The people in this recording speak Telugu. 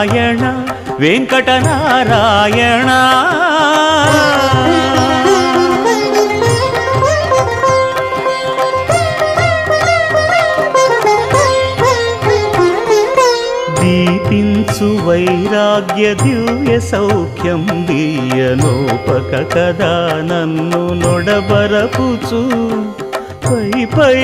నారాయణ వెంకటనారాయణ. దీపించు వైరాగ్య దివ్య సౌఖ్యం దీయనోపక కదా నన్ను నొడబరపుచు. పై పై